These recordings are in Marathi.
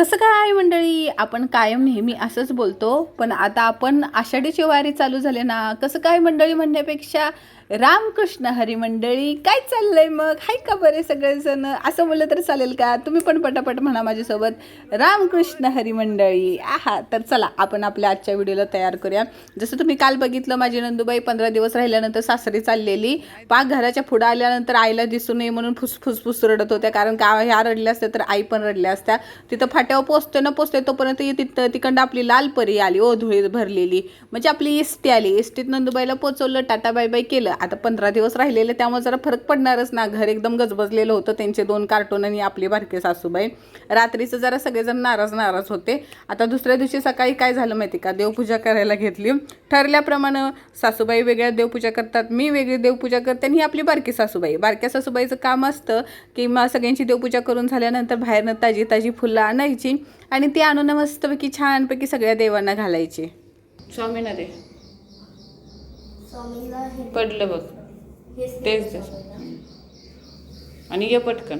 कसं काय मंडळी? आपण कायम नेहमी असंच बोलतो पण आता आपण आषाढीची वारी चालू झाले ना कसं काय मंडळी म्हणण्यापेक्षा रामकृष्ण हरिमंडळी काय चाललंय मग? हाय का बरे सगळेजण? असं बोललं तर चालेल का? तुम्ही पण पटापट म्हणा माझ्यासोबत. रामकृष्ण हरिमंडळी. आहा तर चला आपण आपल्या आजच्या व्हिडिओला तयार करूया. जसं तुम्ही काल बघितलं माझी नंदूबाई पंधरा दिवस राहिल्यानंतर सासरी चाललेली. पाक घराच्या पुढं आल्यानंतर आईला दिसू नये म्हणून फुसफुस फुस रडत होत्या. कारण का ह्या रडल्या असत्या तर आई पण रडल्या असत्या. तिथं फाट्यावर पोचते ना पोचते तोपर्यंत तिथं तिकडं आपली लाल परी आली ओ धुळी भरलेली. म्हणजे आपली एसटी आली. एसटीत नंदुबाईला पोचवलं टाटा बाय बाय केलं. आता पंधरा दिवस राहिलेले त्यामुळे जरा फरक पडणारच ना. घर एकदम गजबजलेलं होतं त्यांचे दोन कार्टून आणि आपली बारके सासूबाई. रात्रीचं जरा सगळेजण नाराज नाराज होते. आता दुसऱ्या दिवशी सकाळी काय झालं माहिती का? देवपूजा करायला घेतली. ठरल्याप्रमाणे सासूबाई वेगळ्या देवपूजा करतात मी वेगळी देवपूजा करते आणि ही आपली बारकी सासूबाई. बारक्या सासूबाईचं काम असतं की मग सगळ्यांची देवपूजा करून झाल्यानंतर बाहेरनं ताजी ताजी फुलं आणायची आणि ती आणून मस्तपैकी छानपैकी सगळ्या देवांना घालायची. स्वामीनारे पडलं बघ. तेच तेच आणि ये पटकन.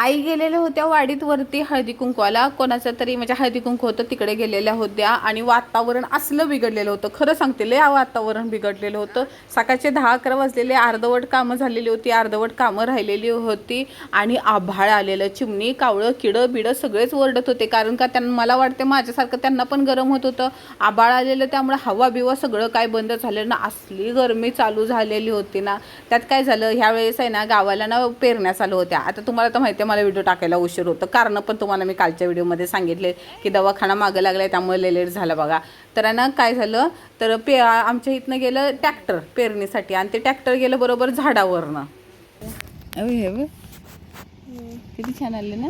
आई गेलेल्या होत्या वाडीत वरती हळदी कुंकवाला. कोणाचं तरी म्हणजे हळदी कुंकू होतं तिकडे गेलेल्या होत्या. आणि वातावरण असलं बिघडलेलं होतं. खरं सांगते लय वातावरण बिघडलेलं होतं. सकाळचे दहा अकरा वाजलेले अर्धवट कामं झालेली होती. अर्धवट कामं राहिलेली होती. आणि आभाळ आलेलं चिमणी कावळं किडं बिडं सगळेच ओरडत होते. कारण का त्यांना मला वाटते माझ्यासारखं त्यांना पण गरम होत होतं. आभाळ आलेलं त्यामुळे हवा बिवा सगळं काय बंद झालं ना. असली गरमी चालू झालेली होती ना. त्यात काय झालं? ह्या वेळेस आहे ना गावाला ना पेरण्यास आलं होत्या. आता तुम्हाला तर माहिती आहे मला व्हिडिओ टाकायला उशीर होतं. कारण पण तुम्हाला मी कालच्या व्हिडिओमध्ये सांगितले की दवाखाना मागं लागलाय त्यामुळे लेट झाला बघा. तर आहे ना काय झालं? तर पे आमच्या इथनं गेलं ट्रॅक्टर पेरणीसाठी आणि ते ट्रॅक्टर गेलं बरोबर झाडावरनं. हे. किती छान आले ना.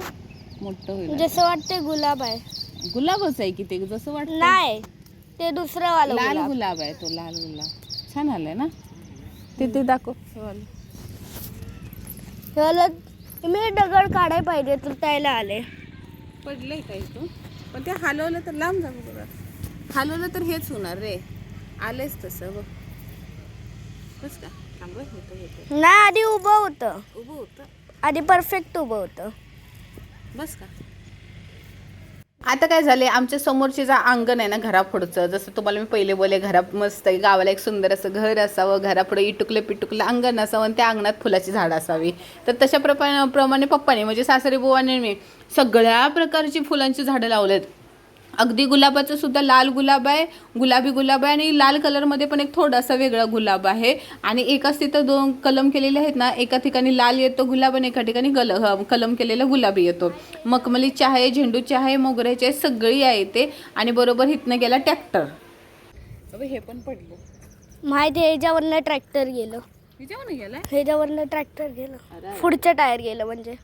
मोठं होईल. जसं वाटते गुलाब आहे. गुलाबच आहे की ते? जसं वाटतं नाही ते दुसरं वालं लाल गुलाब. आहे तो लाल गुलाब. छान आलाय ना. ते ते दाखव. मी दगड काढाय पाहिजे तर त्याला आले. पडलंय काही तो पण ते हलवलं तर लांब जाऊ बघा. हलवलं तर हेच होणार रे. आलेच तसं बघ. बस का? थांब नाही आधी उभं होतं. उभं होतं? आधी परफेक्ट उभं होतं. बस का? आता काय झाले आमच्या समोरचे जे अंगण आहे ना घरापुढचं जसं तुम्हाला मी पहिले बोले घरा मस्त आहे गावाला एक सुंदर असं घर असावं घरापुढे इटुकलं पिटुकलं अंगण असावं आणि त्या अंगणात फुलाची झाडं असावी. तर तशा प्रमाणे पप्पाने म्हणजे सासरी बुवाने मी सगळ्या प्रकारची फुलांची झाडं लावलेत. अगदी गुलाबाचं सुद्धा लाल गुलाब आहे गुलाबी गुलाब आहे आणि लाल कलरमध्ये पण एक थोडासा वेगळा गुलाब आहे. आणि एकाच तिथं दोन कलम केलेले आहेत ना एका ठिकाणी लाल येतो गुलाब आणि एका ठिकाणी गल कलम केलेला गुलाबी येतो. मखमलीची आहे झेंडूची आहे मोगऱ्याची आहे सगळी आहे ते आणि बरोबर इथनं गेला ट्रॅक्टर. हे पण पडलं. माहिती आहे ह्याच्यावरनं ट्रॅक्टर गेलं. नाही गेला ह्याच्यावरनं ट्रॅक्टर गेलं. पुढचं टायर गेलं म्हणजे.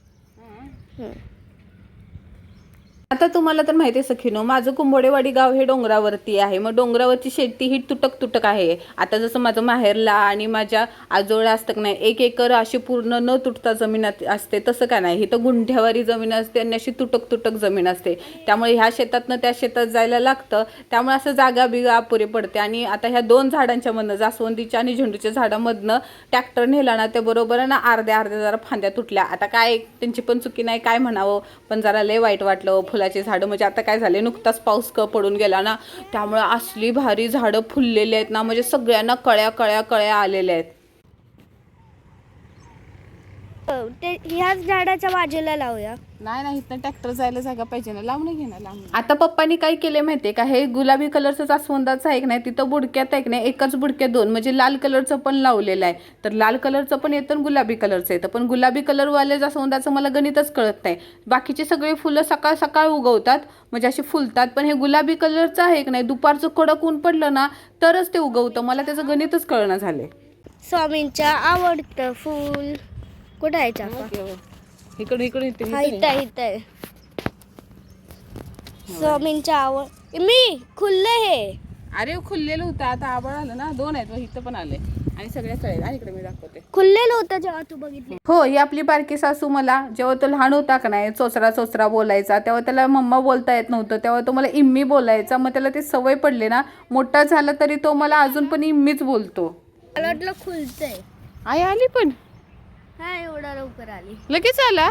आता तुम्हाला तर माहिती आहे सखीनो माझं कुंभोडेवाडी गाव हे डोंगरावरती आहे. मग डोंगरावरची शेती ही तुटक तुटक आहे. आता जसं माझं माहेरला आणि माझ्या आजोळा असतं नाही एक एकर अशी पूर्ण न तुटता जमीन असते तसं का नाही? ही तर गुंठ्यावारी जमीन असते आणि अशी तुटक तुटक जमीन असते. त्यामुळे ह्या शेतातनं त्या शेतात जायला लागतं. त्यामुळे असं जागा बिगा अपुरी पडते. आणि आता ह्या दोन झाडांच्या मधनं जास्वंदीच्या आणि झेंडूच्या झाडामधनं ट्रॅक्टर नेला ना त्याबरोबर बरोबर आहे ना अर्ध्या अर्ध्या जरा फांद्या तुटल्या. आता काय त्यांची पण चुकी नाही काय म्हणावं? पण जरा लय वाईट वाटलं. फुलाचे झाडं म्हणजे आता काय झाले नुकताच पाऊस क पडून गेला ना त्यामुळं असली भारी झाडं फुललेली आहेत ना म्हणजे सगळ्यांना कळ्या कळ्या कळ्या आलेल्या आहेत. ते ह्याच झाडाच्या बाजूला लावूया. नाही नाही इथं ट्रॅक्टर जायला जागा पाहिजे ना. लावून घे ना लावून आता पप्पानी काय केले माहितीये का? हे गुलाबी कलरचं जास्वंदाचं आहे की नाही तिथं बुडक्यात आहे की नाही एकच बुडक्यात दोन म्हणजे लाल कलरचं पण लावलेलं आहे. तर लाल कलरचं पण येतं आणि गुलाबी कलरचं येतं. पण गुलाबी कलरवाले जास्वंदाचं मला गणितच कळत नाही. बाकीची सगळी फुलं सकाळ सकाळ उगवतात म्हणजे अशी फुलतात पण हे गुलाबी कलरचं आहे की नाही दुपारचं कडक ऊन पडलं ना तरच ते उगवतं. मला त्याचं गणितच कळणं झाले स्वामींच्या आवडतं फूल. कुठं आहे चाफा इकडे इकडे इथे स्वामींच्या आवड मी खुल्लं हे. अरे खुललेलं होतं. आता आबळ आलं ना. दोन आहेत इथं पण आले. आणि सगळ्या कळेल आणि इकडे मी दाखवते. खुललेलं होतं जेव्हा तू बघितले. हो ही आपली बारकी सासू मला जेव्हा तो लहान होता का नाही चोचरा चोचरा बोलायचा तेव्हा त्याला मम्मा बोलता येत नव्हतं. तेव्हा तो मला इम्मी बोलायचा. मग त्याला ती सवय पडली ना. मोठा झाला तरी तो मला अजून पण इम्मीच बोलतो. मला वाटलं खुलतंय. आई आली पण. हा एवढा लवकर आली. लगेच आला?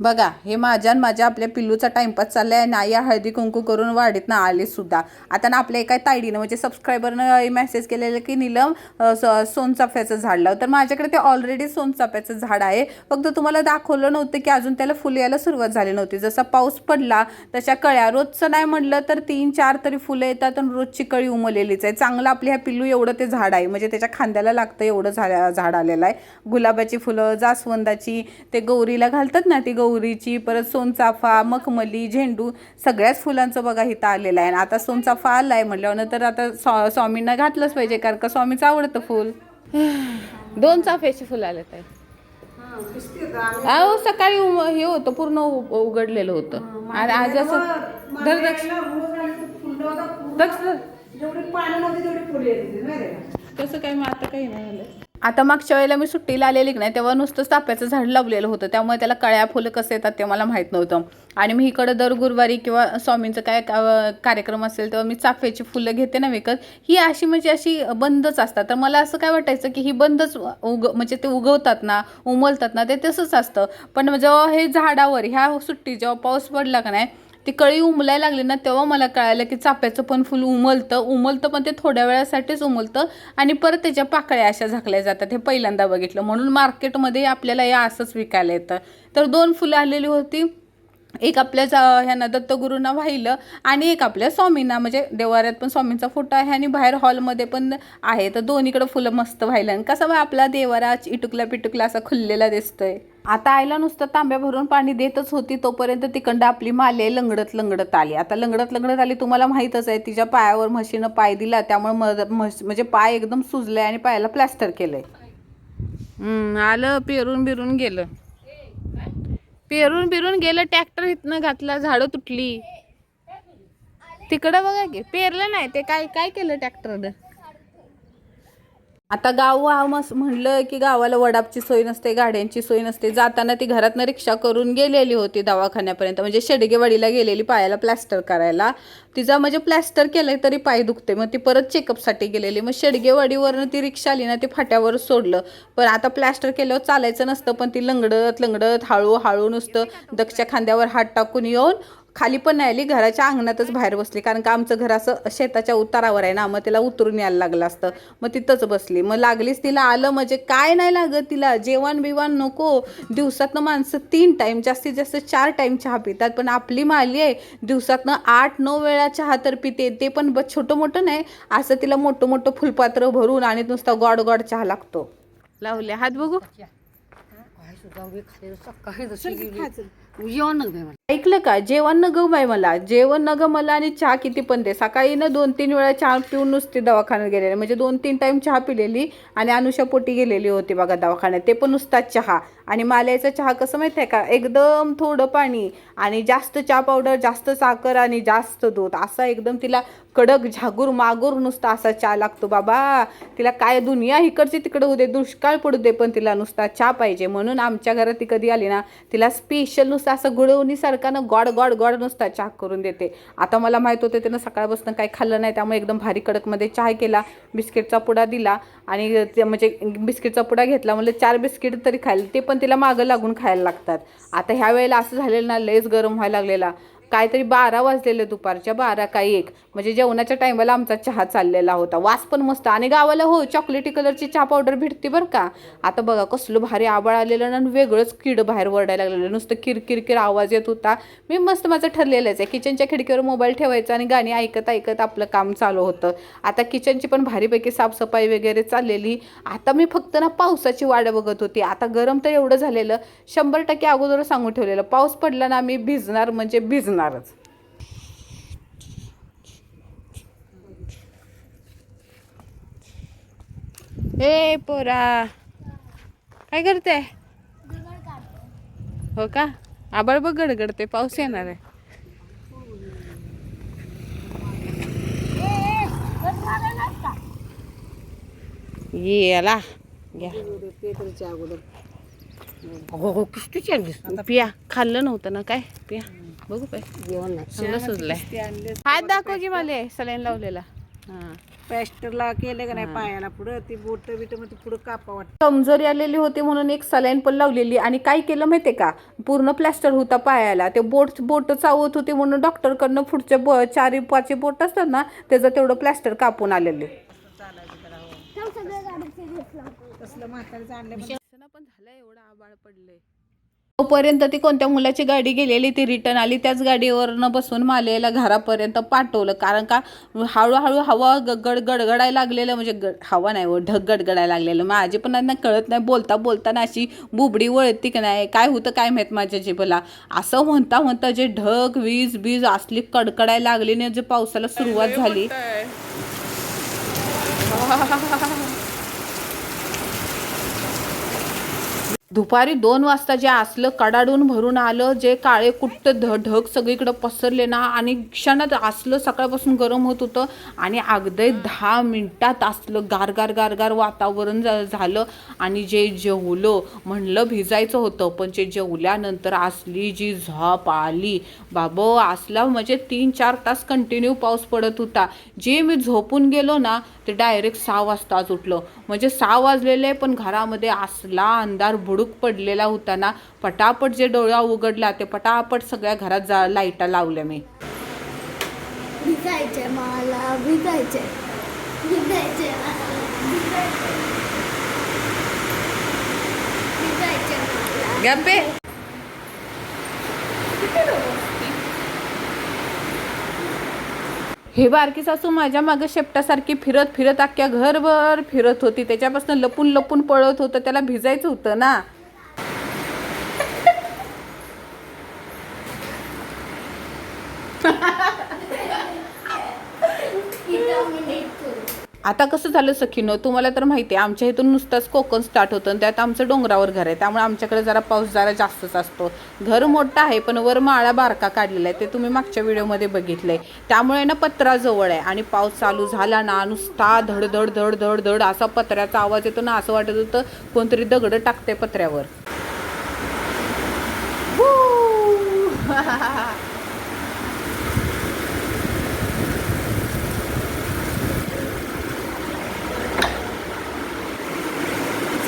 बघा हे माझ्या माझ्या आपल्या पिल्लूचा टाइमपास आहे ना या हळदी कुंकू करून वाढीत ना आले सुद्धा. आता ना आपल्या एका ताईडीनं म्हणजे सबस्क्रायबरनं मेसेज केलेलं की नीलम स- सोनचाफ्याचं झाड लाव. तर माझ्याकडे ते ऑलरेडी सोनचाफ्याचं झाड आहे. फक्त तुम्हाला दाखवलं नव्हतं की अजून त्याला फुलं यायला सुरुवात झाली नव्हती. जसा पाऊस पडला तशा कळ्या रोजचं नाही म्हटलं तर तीन चार तरी फुलं येतात आणि रोजची कळी उमलेलीच आहे. चांगलं आपली ह्या पिल्लू एवढं ते झाड आहे. म्हणजे त्याच्या खांद्याला लागतं एवढं झाड झाड आलेलं आहे. गुलाबाची फुलं जास्वंदाची ते गौरीला घालतात ना ती गौरीची परत सोनचाफा मखमली झेंडू सगळ्याच फुलांचं बघा इथं आलेलं आहे. आणि आता सोनचाफा आलाय म्हटल्यावर तर आता स्वा- स्वामींना घातलंच पाहिजे कारण का स्वामीचं आवडतं फुल. दोन चाफ्याची फुलं आलेत आहे अहो सकाळी उम- हे होतं पूर्ण उ- उघडलेलं होतं. आणि आज असं धर दक्ष दक्ष धर. तसं काय मग आता काही नाही झालं आता मागच्या वेळेला मी सुट्टीला आलेली की नाही तेव्हा नुसतं चाफ्याचं झाड लावलेलं होतं. त्यामुळे त्याला कळ्या फुलं कसं येतात ते मला माहीत नव्हतं. आणि मी इकडं दर गुरुवारी किंवा स्वामींचं काय कार्यक्रम असेल तेव्हा मी चाफ्याची फुलं घेते ना विकत. ही अशी म्हणजे अशी बंदच असतात. तर मला असं काय वाटायचं की ही बंदच उग म्हणजे ते उगवतात ना उमलतात ना ते तसंच असतं. पण जेव्हा हे झाडावर ह्या सुट्टी जेव्हा पाऊस पडला का नाही ती कळी उमलायला लागली ना तेव्हा मला कळालं की चाफ्याचं पण फुल उमलतं. उमलतं पण ते थोड्या वेळासाठीच उमलतं आणि परत त्याच्या पाकळ्या अशा झाकल्या जातात. हे पहिल्यांदा बघितलं. म्हणून मार्केटमध्ये आपल्याला या असंच विकायला येतं. तर दोन फुलं आलेली होती. एक आपल्या ह्यांना दत्तगुरूंना वाहिलं आणि एक आपल्या स्वामींना म्हणजे देवाऱ्यात पण स्वामींचा फोटो आहे आणि बाहेर हॉलमध्ये पण आहे. तर दोन्हीकडे फुलं मस्त व्हायला आणि कसा बा आपला देवारा इटुकला पिटुकला असा खुललेला दिसतोय. आता आईला नुसतं तांब्या भरून पाणी देतच होती तोपर्यंत तिकडं आपली माले लंगडत लंगडत आली. आता लंगडत लंगडत आली तुम्हाला माहीतच आहे तिच्या पायावर म्हशीनं पाय दिला त्यामुळे म्हणजे पाय एकदम सुजलाय आणि पायाला प्लॅस्टर केलंय. आलं पेरून बिरून गेलं. पेरून पेरून गेलं ट्रॅक्टर इथनं घातला झाडं तुटली. तिकडं बघा की पेरलं नाही ते काय काय केलं ट्रॅक्टरनं? आता गाव मस म्हणलं की गावाला वडापची सोय नसते गाड्यांची सोय नसते. जाताना ती घरातनं रिक्षा करून गेलेली होती दवाखान्यापर्यंत. म्हणजे शेडगेवाडीला गेलेली पायाला प्लॅस्टर करायला. तिचा म्हणजे प्लॅस्टर केलंय तरी पाय दुखते मग ती परत चेकअपसाठी गेलेली. मग शेडगेवाडीवरनं ती रिक्षा आली ना ती फाट्यावर सोडलं. पण आता प्लॅस्टर केल्यावर चालायचं नसतं पण ती लंगडत लंगडत हळूहळू नुसतं दक्षच्या खांद्यावर हात टाकून येऊन खाली पण नाही आली घराच्या अंगणातच बाहेर बसली. कारण का आमचं घर असं शेताच्या उतारावर आहे ना मग तिला उतरून यायला लागलं असतं. मग तिथंच बसली. मग लागलीच तिला आलं म्हणजे काय नाही लागत तिला. जेवण बिवण नको. दिवसातनं माणसं तीन टाईम जास्तीत जास्त चार टाईम चहा पितात. पण आपली माली आहे. दिवसातनं आठ नऊ वेळा चहा तर पिते. ते पण ब छोटं मोठं नाही. असं तिला मोठं मोठं फुलपात्र भरून आणि नुसता गॉड गॉड चहा लागतो. लावले. हात बघू. ऐकलं का? जेवण न ग बाई मला. जेवण न ग मला आणि चहा किती पण दे. सकाळी ना दोन तीन वेळा चहा पिऊन नुसती दवाखान्यात गेलेली. म्हणजे दोन तीन टाइम चहा पिलेली आणि अनुषा पोटी गेलेली होती बघा दवाखान्यात. ते पण नुसता चहा. आणि माल्याचा चहा कसं माहिती आहे का? एकदम थोडं पाणी आणि जास्त चहा पावडर जास्त साखर आणि जास्त दूध. असा एकदम तिला कडक झागूर मागूर नुसता असा चहा लागतो बाबा. तिला काय दुनिया इकडची तिकडं होऊ दे दुष्काळ पडू दे पण तिला नुसता चहा पाहिजे. म्हणून आमच्या घरात ती कधी आली ना तिला स्पेशल नुसतं असं गुळवणीसारखा ना गॉड गॉड गॉड नुसता चहा करून देते. आता मला माहीत होतं त्यानं सकाळपासून काही खाल्लं नाही त्यामुळे एकदम भारी कडकमध्ये चहा केला बिस्किटचा पुडा दिला आणि ते म्हणजे बिस्किटचा पुडा घेतला. म्हणजे चार बिस्किट तरी खायला ते पण तिला मागं लागून खायला लागतात. आता ह्या वेळेला असं झालेलं ना लयच गरम व्हायला लागलेला. काहीतरी बारा वाजलेले दुपारच्या बारा काही एक. म्हणजे जेवणाच्या टायमाला आमचा चहा चाललेला होता. वास पण मस्त. आणि गावाला हो चॉकलेटी कलरची चहा पावडर भेटते बरं का. आता बघा कसलं भारी आबाळ आलेलं ना आणि वेगळंच कीड बाहेर वरडायला लागलेलं. नुसतं किरकिरकिर आवाज येत होता. मी मस्त माझं ठरलेलंच आहे. किचनच्या खिडकीवर मोबाईल ठेवायचा आणि गाणी ऐकत ऐकत आपलं काम चालू होतं. आता किचनची पण भारीपैकी साफसफाई वगैरे चाललेली. आता मी फक्त ना पावसाची वाट बघत होती. आता गरम तर एवढं झालेलं. शंभर टक्के अगोदर सांगून ठेवलेलं. पाऊस पडला ना मी भिजणार म्हणजे भिजणारच ए पोरा. काय करते? हो का? आबाळ बघ गडगडते पाऊस येणार आहे. येला घ्या. पिया. खाल्लं नव्हतं ना काय? पिया. बघू पाय चांगलं सुजलंय. हात दाखव की मला सलाईन लावलेला. हां. पॅस्टरला केलं का नाही पायाला पुढं? ती बोट बिटमध्ये पुढं कापा वाटत. कमजोरी आलेली होती म्हणून एक सलाईन पण लावलेली. आणि काय केलं माहितीये का? पूर्ण प्लॅस्टर होता पायाला. ते बोट बोट चावत होती म्हणून डॉक्टरकडनं पुढचे ब चारी पाचशे बोट असतात ना त्याचं तेवढं प्लॅस्टर कापून आलेले. तसलं म्हातारीचं आणलं पण झालं एवढं आबाळ पडलंय. तोपर्यंत ती कोणत्या मुलाची गाडी गेलेली ती रिटर्न आली त्याच गाडीवरनं बसून मालेला घरापर्यंत पाठवलं. कारण का हळूहळू हवा गड गडगडायला लागलेलं म्हणजे गड हवा नाही हो ढग गडगडायला लागलेलं. माझी पण त्यांना कळत नाही बोलता बोलताना अशी बुबडी वळती की नाही काय होतं काय माहीत माझ्या जीभला. असं म्हणता म्हणता जे ढग वीज बीज असली कडकडायला लागली आणि जे पावसाला सुरुवात झाली. दुपारी दोन वाजता जे असलं कडाडून भरून आलं जे काळे कुट्ट ध ढग सगळीकडं पसरले ना आणि क्षणात असलं सकाळपासून गरम होत होतं आणि अगदी दहा मिनिटात असलं गार गार गार गार वातावरण झालं आणि जे जेवलो म्हणलं भिजायचं होतं पण जे जेवल्यानंतर असली जी झोप आली बाबो असला म्हणजे तीन चार तास कंटिन्यू पाऊस पडत होता. जे मी झोपून गेलो ना ते डायरेक्ट सहा वाजताच उठलं. म्हणजे सहा वाजलेले पण घरामध्ये असला अंधार बुडूक पडलेला होता ना पटापट जे डोळा उघडला ते पटापट सगळ्या घरात जा लाईटा लावल्या मी. भिजायचे मला भिजायचे. भिजायचे. गप्पे? हे बारकी सासू माझ्या मागं शेपटासारखी फिरत फिरत अख्ख्या घरभर फिरत होती. त्याच्यापासून लपून लपून पळत होतं. त्याला भिजायचं होतं ना. आता कसं झालं सखीनो तुम्हाला तर माहिती आहे आमच्या इथून नुसताच कोकण स्टार्ट होतं आणि त्यात आमचं डोंगरावर घर आहे. त्यामुळे आमच्याकडे जरा पाऊस जरा जास्तच असतो. घर मोठं आहे पण वर माळा बारका काढलेला आहे ते तुम्ही मागच्या व्हिडिओमध्ये बघितलं आहे त्यामुळे ना पत्रा जवळ आहे आणि पाऊस चालू झाला ना नुसता धड धड धड धड धड असा पत्र्याचा आवाज येतो ना असं वाटत होतं कोणतरी दगडं टाकते पत्र्यावर.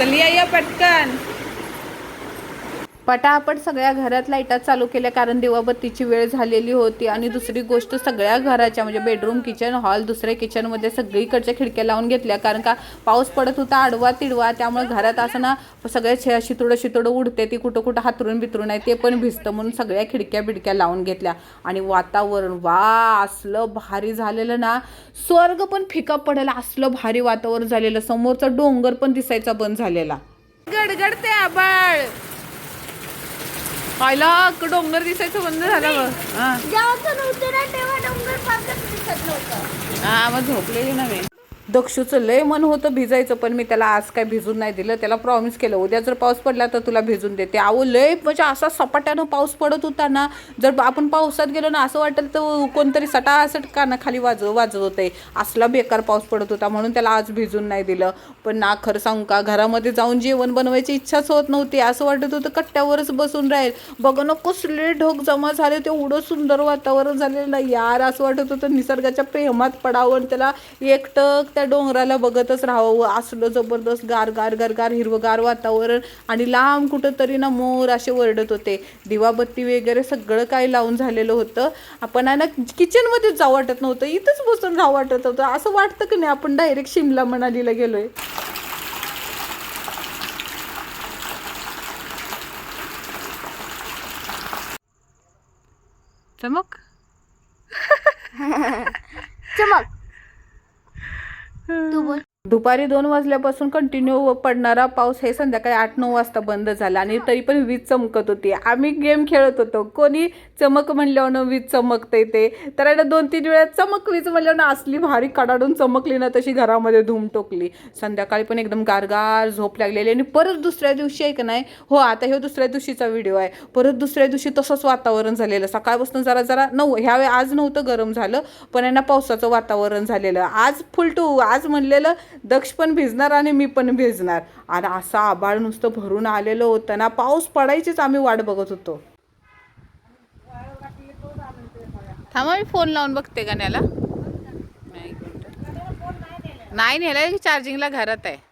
चलिए पटकन। पटापट सगळ्या घरात लाईटा चालू केल्या कारण दिवाबत्तीची वेळ झालेली होती. आणि दुसरी गोष्ट सगळ्या घराच्या म्हणजे बेडरूम किचन हॉल दुसऱ्या किचनमध्ये सगळीकडच्या खिडक्या लावून घेतल्या. कारण का पाऊस पडत होता आडवा तिडवा त्यामुळे घरात असं ना सगळ्या शे शितोडं शितोडं उडते. ती कुठं कुठं हातरून बितरून आहे ते पण भिजतं म्हणून सगळ्या खिडक्या बिडक्या लावून घेतल्या. आणि वातावरण वा असलं भारी झालेलं ना. स्वर्ग पण फिका पडायला असलं भारी वातावरण झालेलं. समोरचा डोंगर पण दिसायचा बंद झालेला. गडगडते आबाळ. पाहिला डोंगर दिसायचं बंद झालं बघ. हा. जेव्हा तो नव्हतं ना तेव्हा डोंगर पाकच दिसत नव्हतं. हा मग झोपलेली ना मी दक्षूचं लय मन होतं भिजायचं पण मी त्याला आज काय भिजून नाही दिलं. त्याला प्रॉमिस केलं उद्या जर पाऊस पडला तर तुला भिजून देते. अहो लय म्हणजे असा सपाट्यानं पाऊस पडत होता ना जर आपण पावसात गेलो ना असं वाटेल तर कोणतरी सटासट काना खाली वाजव वाजवत होते. असला बेकार पाऊस पडत होता म्हणून त्याला आज भिजून नाही दिलं. पण ना खरं सांगू का घरामध्ये जाऊन जेवण बनवायची इच्छाच होत नव्हती. असं वाटत होतं कट्ट्यावरच बसून राहील. बघ ना कसले ढोक जमा झाले तेवढं सुंदर वातावरण झालेलं यार असं वाटत होतं निसर्गाच्या प्रेमात पडावं त्याला एकटक त्या डोंगराला बघतच राहावं. असलं जबरदस्त गार गार गार गार हिरवगार वातावरण आणि लांब कुठं तरी ना मोर असे वरडत होते. दिवाबत्ती वगैरे सगळं काही लावून झालेलं होतं. आपण आहे ना किचनमध्येच जावं वाटत नव्हतं. इथंच बसून राहावं वाटत होतं. असं वाटतं की नाही? आपण डायरेक्ट शिमला मनालीला गेलोय. चमक? चमक. तू बोल दुपारी दोन वाजल्यापासून कंटिन्यू पडणारा पाऊस हे संध्याकाळी आठ नऊ वाजता बंद झाला आणि तरी पण वीज चमकत होती. आम्ही गेम खेळत होतो. कोणी चमक म्हणल्यावर वीज चमकते ते. तर याला दोन तीन वेळा चमक वीज म्हणल्यावर असली भारी कडाडून चमकली ना तशी घरामध्ये धूम टोकली. संध्याकाळी पण एकदम गारगार झोप लागलेली आणि परत दुसऱ्या दिवशी आहे का नाही हो आता हे दुसऱ्या दिवशीचा व्हिडिओ आहे. परत दुसऱ्या दिवशी तसंच वातावरण झालेलं. सकाळपासून जरा जरा नऊ ह्यावेळी आज नव्हतं गरम झालं पण यांना पावसाचं वातावरण झालेलं. आज फुल टू आज म्हणलेलं दक्ष पण भिजणार आणि मी पण भिजणार. आणि असं आबाळ नुसतं भरून आलेलं होतं ना पाऊस पडायचीच आम्ही वाट बघत होतो. थांबा मी फोन लावून बघते गाण्याला. न्याला नाही नेलं चार्जिंगला घरात आहे?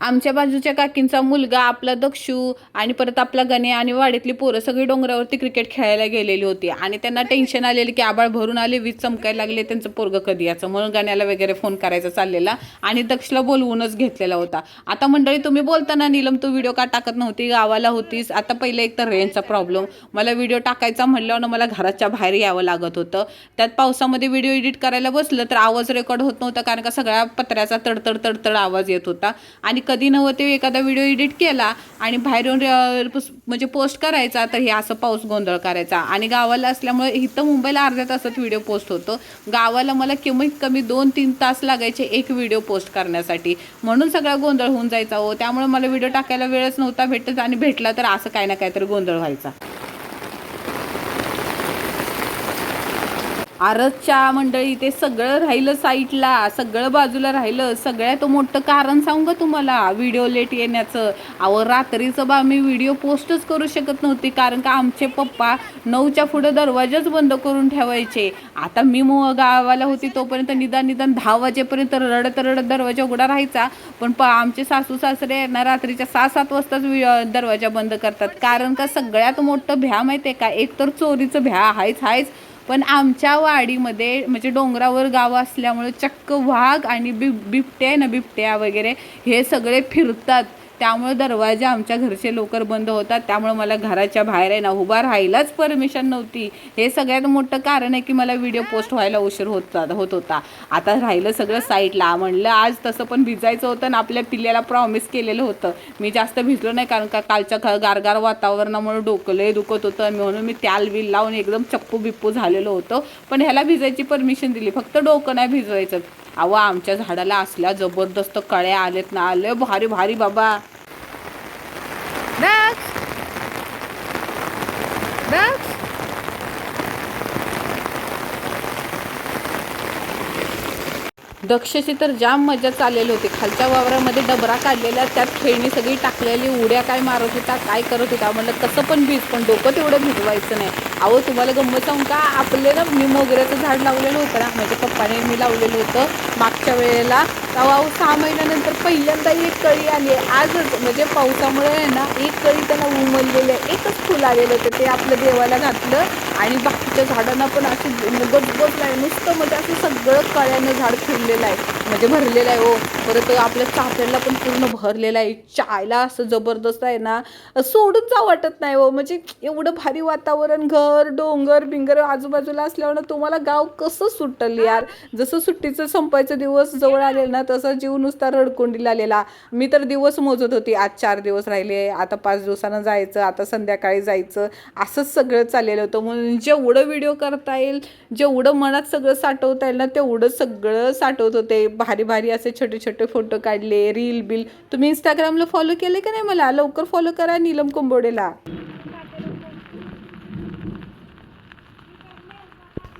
आमच्या बाजूच्या काकींचा मुलगा आपला दक्षू आणि परत आपला गणे आणि वाडीतली पोरं सगळी डोंगरावरती क्रिकेट खेळायला गेलेली होती. आणि त्यांना टेन्शन आलेलं की आबाळ भरून आले वीज चमकायला लागले त्यांचं पोरगं कधी याचं? म्हणून गण्याला वगैरे फोन करायचा चाललेला आणि दक्षला बोलवूनच घेतलेला होता. आता मंडळी तुम्ही बोलताना नीलम तू व्हिडिओ का टाकत नव्हती? गावाला होतीस. आता पहिले एक तर रेंजचा प्रॉब्लेम मला व्हिडिओ टाकायचा म्हणल्यावर मला घराच्या बाहेर यावं लागत होतं. त्यात पावसामध्ये व्हिडिओ एडिट करायला बसलं तर आवाज रेकॉर्ड होत नव्हता कारण का सगळ्या पत्र्याचा तडतड तडतड आवाज येत होता. आणि कधी नव्हते एखादा व्हिडिओ एडिट केला आणि बाहेरून म्हणजे पोस्ट करायचा तर हे असं पाऊस गोंधळ करायचा. आणि गावाला असल्यामुळे इथं मुंबईला अर्ध्या तासात व्हिडिओ पोस्ट होतो. गावाला मला कमीत कमी दोन तीन तास लागायचे एक व्हिडिओ पोस्ट करण्यासाठी. म्हणून सगळा गोंधळ होऊन जायचा हो. त्यामुळे मला व्हिडिओ टाकायला वेळच नव्हता भेटत आणि भेटला तर असं काही ना काहीतरी गोंधळ व्हायचा. आरसच्या मंडळी ते सगळं राहिलं साईटला सगळं बाजूला राहिलं. सगळ्यात मोठं कारण सांगू का तुम्हाला? व्हिडिओ लेट येण्याचं. अहो रात्रीचं बा आम्ही व्हिडिओ पोस्टच करू शकत नव्हती कारण का आमचे पप्पा नऊच्या पुढं दरवाजाच बंद करून ठेवायचे. आता मी मग गावाला होती तोपर्यंत निदान निदान दहा वाजेपर्यंत रडत रडत दरवाजा उघडा राहायचा. पण प आमचे सासू सासरे आहेत ना रात्रीच्या सहा सात वाजताच वि- दरवाजा बंद करतात. कारण का सगळ्यात मोठं भ्या माहिती आहे का? एक तर चोरीचं भ्या आहेच आहेच पण आमच्या वाडीमध्ये म्हणजे डोंगरावर गाव असल्यामुळे चक्क वाघ आणि बिब बिबट्या ना बिबट्या वगैरे हे सगळे फिरतात. त्यामुळे दरवाजे आमच्या घरचे लोकर बंद होतात. त्यामुळे मला घराच्या बाहेर आहे ना उभा राहायलाच परमिशन नव्हती. हे सगळ्यात मोठं कारण आहे की मला व्हिडिओ पोस्ट व्हायला उशीर होत होत होता. आता राहिलं सगळं साईडला म्हणलं आज तसं पण भिजायचं होतं ना आपल्या पिल्ल्याला प्रॉमिस केलेलं होतं. मी जास्त भिजलो नाही कारण का कालच्या ख- गारगार वातावरणामुळे डोकलं दुखत होतं म्हणून मी त्याल बिल लावून एकदम चप्पू बिप्पू झालेलो होतो. पण ह्याला भिजायची परमिशन दिली. फक्त डोकं नाही भिजवायचं. अहो आमच्या झाडाला असल्या जबरदस्त कळ्या आलेत ना. आले भारी भारी बाबा दक्ष दक्ष दक्षशी तर जाम मजा चाललेली होती. खालच्या वावरामध्ये डबरा काढलेला त्यात खेळणी सगळी टाकलेली उड्या काय मारत होता काय करत होता. म्हटलं कसं पण भिज पण डोकं तेवढं भिजवायचं नाही. अहो तुम्हाला गंमत सांगू का? आपले ना मी मोगऱ्याचं झाड लावलेलं होतं ना. माझ्या पप्पाने मी लावलेलं होतं मागच्या वेळेला. तेव्हा सहा महिन्यानंतर पहिल्यांदा एक कळी आली. आहे आजच म्हणजे पावसामुळे आहे ना एक कळी त्याला उमललेली आहे. एकच फुल आलेलं होतं. ते आपलं देवाला घातलं आणि बाकीच्या झाडांना पण असं गजबजलं आहे नुसतं म्हणजे असं सगळं कळ्यानं झाड फिरलेलं आहे. म्हणजे भरलेलं आहे हो. परत आपल्या चाफ्याला पण पूर्ण भरलेलं आहे. चायला असं जबरदस्त आहे ना. सोडून जा वाटत नाही हो. म्हणजे एवढं भारी वातावरण घर डोंगर बिंगर आजूबाजूला असल्यावर ना तुम्हाला गाव कसं सुटल यार. जसं सुट्टीचं संपायचं दिवस जवळ आले ना तसा जीव नुसता रडकुंडीला आलेला. मी तर दिवस मोजत होती आज चार दिवस राहिले आता पाच दिवसानं जायचं आता संध्याकाळी जायचं. असंच सगळं चाललेलं होतं. म्हणून जेवढं व्हिडिओ करता येईल जेवढं मनात सगळं साठवता येईल ना तेवढं सगळं साठवत होते. भारी भारी असे छोटे छोटे फोटो काढले रील बिल. तुम्ही इंस्टाग्रामला फॉलो केले का नाही मला? लवकर फॉलो करा नीलम कोंबोडेला.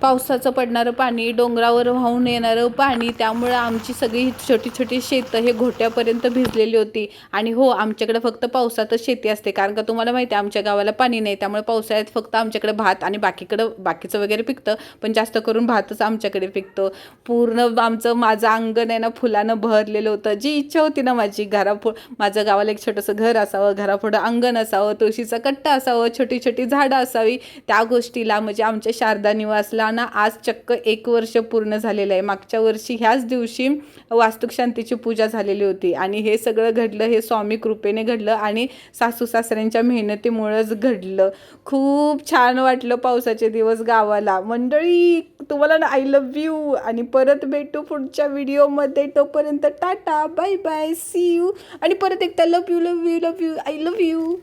पावसाचं पडणारं पाणी डोंगरावर वाहून येणारं पाणी त्यामुळं आमची सगळी छोटी छोटी शेतं हे घोट्यापर्यंत भिजलेली होती. आणि हो आमच्याकडे फक्त पावसातच शेती असते. कारण का तुम्हाला माहिती आहे आमच्या गावाला पाणी नाही. त्यामुळे पावसाळ्यात फक्त आमच्याकडे भात आणि बाकीकडं बाकीचं वगैरे पिकतं. पण जास्त करून भातच आमच्याकडे पिकतो. पूर्ण आमचं माझं अंगण आहे ना फुलानं भरलेलं होतं. जी इच्छा होती ना माझी घरापु माझं गावाला एक छोटंसं घर असावं घरापुढं अंगण असावं तुळशीचा कट्टा असावं छोटी छोटी झाडं असावी त्या गोष्टीला. म्हणजे आमच्या शारदा निवासला ना आज चक्क एक वर्ष पूर्ण झालेलं आहे. मागच्या वर्षी ह्याच दिवशी वास्तुक शांतीची पूजा झालेली होती. आणि हे सगळं घडलं हे स्वामी कृपेने घडलं आणि सासू सासऱ्यांच्या मेहनतीमुळंच घडलं. खूप छान वाटलं पावसाचे दिवस गावाला. मंडळी तुम्हाला ना आय लव्ह यू आणि परत भेटू पुढच्या व्हिडिओमध्ये. तोपर्यंत tata bye bye see you आणि परत एकदा love you love you love you I love you